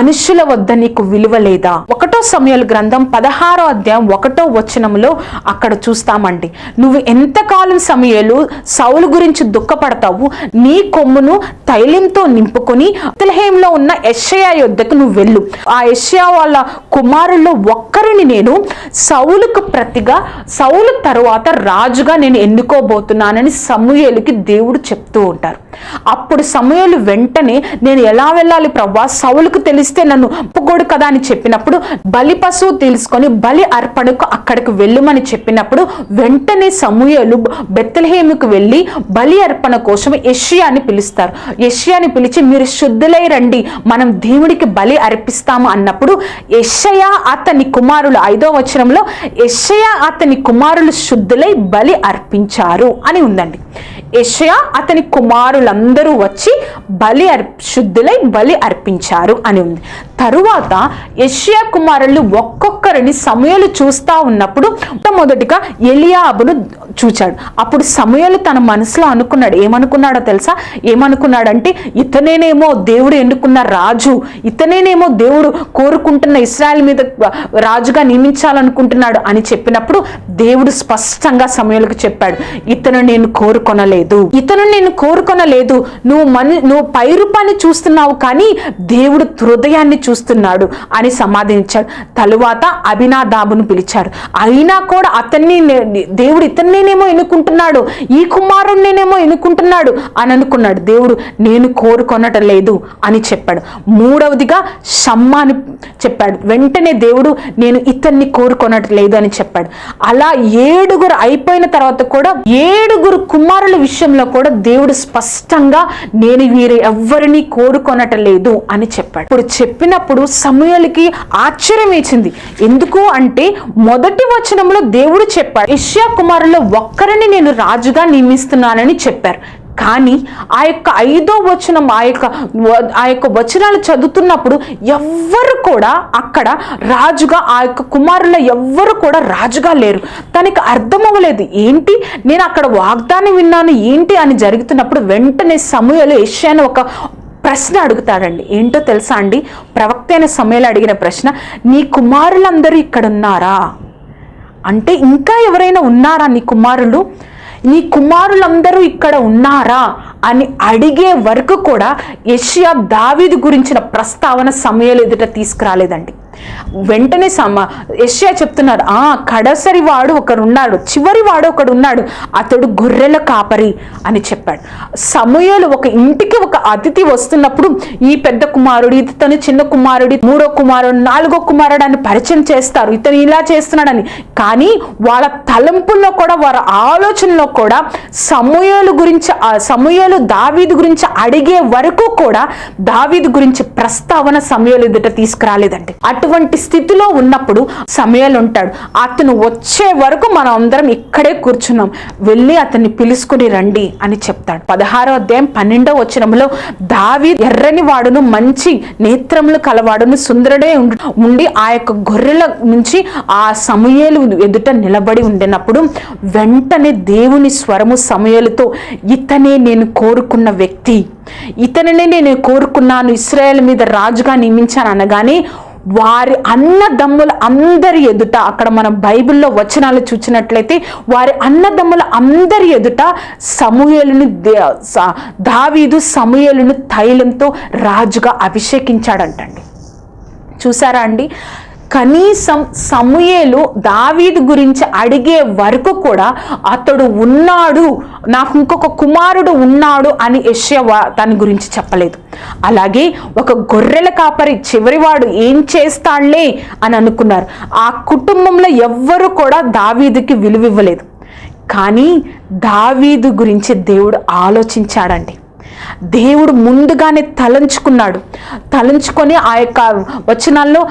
మనుషుల వద్ద నీకు విలువ లేదా? ఒకటో సమయాల గ్రంథం పదహారో అధ్యాయం ఒకటో వచనంలో అక్కడ చూస్తామండి. నువ్వు ఎంతకాలం సమయాలు సౌలు గురించి దుఃఖపడతావు? నీ కొమ్మును తైలంతో నింపుకొని బెత్లెహేంలో ఉన్న యెషయా యొద్దకు నువ్వు వెళ్ళు. ఆ యెషయా వాళ్ళ కుమారుల్లో ఒక్కరిని నేను సౌలుకు ప్రతిగా సౌలు తరువాత రాజుగా నేను ఎన్నుకోబోతున్నానని సమూయేలుకి దేవుడు చెప్తూ ఉంటారు. అప్పుడు సమయాలు వెంటనే నేను ఎలా వెళ్ళాలి ప్రవ్వా? సౌలుకు తెలిస్తే నన్ను ఒప్పుకోడు కదా అని చెప్పినప్పుడు బలి పశువు తెలుసుకొని బలి అర్పణకు అక్కడికి వెళ్ళమని చెప్పినప్పుడు వెంటనే సమూయేలు బెత్తలహేముకు వెళ్ళి బలి అర్పణ కోసం యెషయాని పిలుస్తారు. యష్యాని పిలిచి మీరు శుద్ధులై రండి మనం దేవుడికి బలి అర్పిస్తాము అన్నప్పుడు యెషయా అతని కుమారులు ఐదో వచనంలో యెషయా అతని కుమారులు శుద్ధులై బలి అర్పించారు అని ఉందండి. యషయా అతని కుమారులందరూ వచ్చి బలి అర్ శుద్ధులై బలి అర్పించారు అని ఉంది. తరువాత యష్యా కుమారులు ఒక్కొక్కరిని సమయాలు చూస్తా ఉన్నప్పుడు మొట్టమొదటిగా ఎలియాబును చూచాడు. అప్పుడు సమయాలు తన మనసులో అనుకున్నాడు. ఏమనుకున్నాడో తెలుసా? ఏమనుకున్నాడంటే ఇతనేనేమో దేవుడు ఎన్నుకున్న రాజు ఇతనేనేమో దేవుడు కోరుకుంటున్న ఇస్రాయల్ మీద రాజుగా నియమించాలనుకుంటున్నాడు అని చెప్పినప్పుడు దేవుడు స్పష్టంగా సమయాలకు చెప్పాడు ఇతను నేను కోరుకొనలేదు. ఇతను నేను కోరుకొనలేదు. నువ్వు మని నువ్వు పై రూపాన్ని చూస్తున్నావు కానీ దేవుడు హృదయాన్ని చూ చూస్తున్నాడు అని సమాధానించాడు తరువాత అభినాదాబును పిలిచారు అయినా కూడా అతన్ని దేవుడు ఇతన్నేనేమో ఎన్నుకుంటున్నాడు? ఈ కుమారుణ్ణేనేమో ఎన్నుకుంటున్నాడు? అని అనుకున్నాడు. దేవుడు నేను కోరుకొనటం లేదు అని చెప్పాడు. మూడవదిగా షమ్మా అని చెప్పాడు. వెంటనే దేవుడు నేను ఇతన్ని కోరుకొనటం లేదు అని చెప్పాడు. అలా ఏడుగురు అయిపోయిన తర్వాత కూడా ఏడుగురు కుమారుల విషయంలో కూడా దేవుడు స్పష్టంగా నేను వీరు ఎవ్వరిని కోరుకొనటం లేదు అని చెప్పాడు. ఇప్పుడు చెప్పిన అప్పుడు సమూహలకి ఆశ్చర్యం వేసింది. ఎందుకు అంటే మొదటి వచనంలో దేవుడు చెప్పాడు ఇష్యా కుమారుల్లో ఒక్కరిని నేను రాజుగా నియమిస్తున్నానని చెప్పారు. కానీ ఆ యొక్క ఐదో వచనం ఆ యొక్క ఆ యొక్క వచనాలు చదువుతున్నప్పుడు ఎవ్వరు కూడా అక్కడ రాజుగా ఆ యొక్క కుమారుల ఎవ్వరు కూడా రాజుగా లేరు. తనకి అర్థం అవ్వలేదు ఏంటి నేను అక్కడ వాగ్దానం విన్నాను ఏంటి అని జరుగుతున్నప్పుడు వెంటనే సమూహలు ఏషియాను ఒక ప్రశ్న అడుగుతాడండి. ఏంటో తెలుసా అండి? ప్రవక్త అయిన సమయంలో అడిగిన ప్రశ్న నీ కుమారులందరూ ఇక్కడ ఉన్నారా అంటే ఇంకా ఎవరైనా ఉన్నారా నీ కుమారులు? నీ కుమారులందరూ ఇక్కడ ఉన్నారా? అని అడిగే వరకు కూడా యెషయా దావీదు గురించిన ప్రస్తావన సమయాలు ఎదుట తీసుకురాలేదండి. వెంటనే సమ యష్యా చెప్తున్నారు ఆ కడసరి వాడు ఒకడు ఉన్నాడు చివరి వాడు ఒకడు ఉన్నాడు అతడు గొర్రెల కాపరి అని చెప్పాడు. సమయాలు ఒక ఇంటికి ఒక అతిథి వస్తున్నప్పుడు ఈ పెద్ద కుమారుడు ఇతను చిన్న కుమారుడు మూడో కుమారుడు నాలుగో కుమారుడు అని పరిచయం చేస్తారు ఇతను ఇలా చేస్తున్నాడని. కానీ వాళ్ళ తలంపుల్లో కూడా వారి ఆలోచనలో కూడా సమూహలు గురించి సమయాలు సమూహలు దావీదు గురించి అడిగే వరకు కూడా దావీదు గురించి ప్రస్తావన సమయాలు ఎదుట తీసుకురాలేదండి. అటువంటి స్థితిలో ఉన్నప్పుడు సమయాలు ఉంటాడు. అతను వచ్చే వరకు మనం అందరం ఇక్కడే కూర్చున్నాం. వెళ్ళి అతన్ని పిలుచుకుని రండి అని చెప్తాడు. పదహారో అధ్యాయం పన్నెండో వచనంలో దావి ఎర్రని వాడును మంచి నేత్రములు కలవాడును సుందరుడే ఉండి ఆ యొక్క గొర్రెల నుంచి ఆ సమయలు ఎదుట నిలబడి ఉండినప్పుడు వెంటనే దేవుని స్వరము సమయలతో ఇతనే నేను కోరుకున్న వ్యక్తి. ఇతనినే నేను కోరుకున్నాను. ఇస్రాయేల్ మీద రాజుగా నియమించాను అనగానే వారి అన్నదమ్ముల అందరి ఎదుట అక్కడ మనం బైబిల్లో వచనాలు చూసినట్లయితే వారి అన్నదమ్ముల అందరి ఎదుట సమూహలను దావీదు సమూహలను తైలంతో రాజుగా అభిషేకించాడంటండి. చూసారా అండి? కనీసం సమూయేలు దావీదు గురించి అడిగే వరకు కూడా అతడు ఉన్నాడు నాకు ఇంకొక కుమారుడు ఉన్నాడు అని యెషయా దాని గురించి చెప్పలేదు. అలాగే ఒక గొర్రెల కాపరి చివరివాడు ఏం చేస్తాడులే అని అనుకున్నారు. ఆ కుటుంబంలో ఎవ్వరు కూడా దావీదుకి విలువివ్వలేదు. కానీ దావీదు గురించి దేవుడు ఆలోచించాడండి. దేవుడు ముందుగానే తలంచుకున్నాడు. తలంచుకొని ఆ యొక్క వచనాల్లో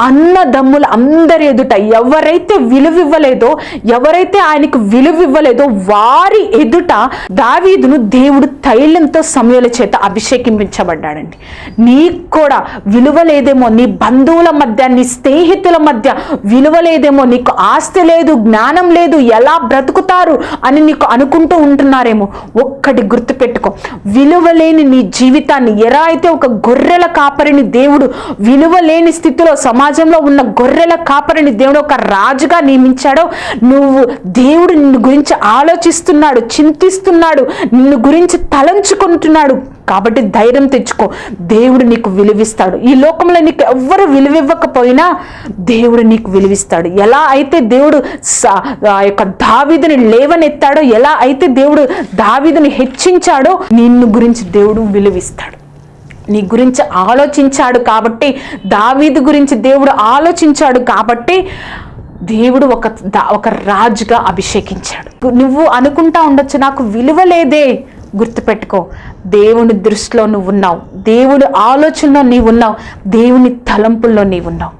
అన్నదమ్ముల అందరి ఎదుట ఎవరైతే విలువివ్వలేదో ఎవరైతే ఆయనకు విలువివ్వలేదో వారి ఎదుట దావీదును దేవుడు తైలంతో సమయాల చేత అభిషేకింపించబడ్డాడండి నీకు కూడా విలువ లేదేమో నీ బంధువుల మధ్య నీ స్నేహితుల మధ్య విలువలేదేమో నీకు ఆస్తి లేదు జ్ఞానం లేదు ఎలా బ్రతుకుతారు అని నీకు అనుకుంటూ ఉంటున్నారేమో ఒక్కటి గుర్తుపెట్టుకో. విలువలేని నీ జీవితాన్ని ఎలా అయితే ఒక గొర్రెల కాపరిని దేవుడు విలువలేని స్థితిలో స్థితిలో సమాజంలో ఉన్న గొర్రెల కాపరిని దేవుడు ఒక రాజుగా నియమించాడో నువ్వు దేవుడు నిన్ను గురించి ఆలోచిస్తున్నాడు చింతిస్తున్నాడు నిన్ను గురించి తలంచుకుంటున్నాడు. కాబట్టి ధైర్యం తెచ్చుకో. దేవుడు నీకు విలువిస్తాడు. ఈ లోకంలో నీకు ఎవ్వరు విలువివ్వకపోయినా దేవుడు నీకు విలువిస్తాడు. ఎలా అయితే దేవుడు స- ఆ యొక్క దావీదుని లేవనెత్తాడో ఎలా అయితే దేవుడు దావీదుని హెచ్చించాడో నిన్ను గురించి దేవుడు విలువిస్తాడు. నీ గురించి ఆలోచించాడు కాబట్టి దావీదు గురించి దేవుడు ఆలోచించాడు కాబట్టి దేవుడు ఒక దా- ఒక రాజుగా అభిషేకించాడు. నువ్వు అనుకుంటా ఉండొచ్చు నాకు విలువ లేదే. గుర్తుపెట్టుకో దేవుని దృష్టిలో నువ్వు ఉన్నావు దేవుని ఆలోచనలో నీవు ఉన్నావు దేవుని తలంపుల్లో నీవు ఉన్నావు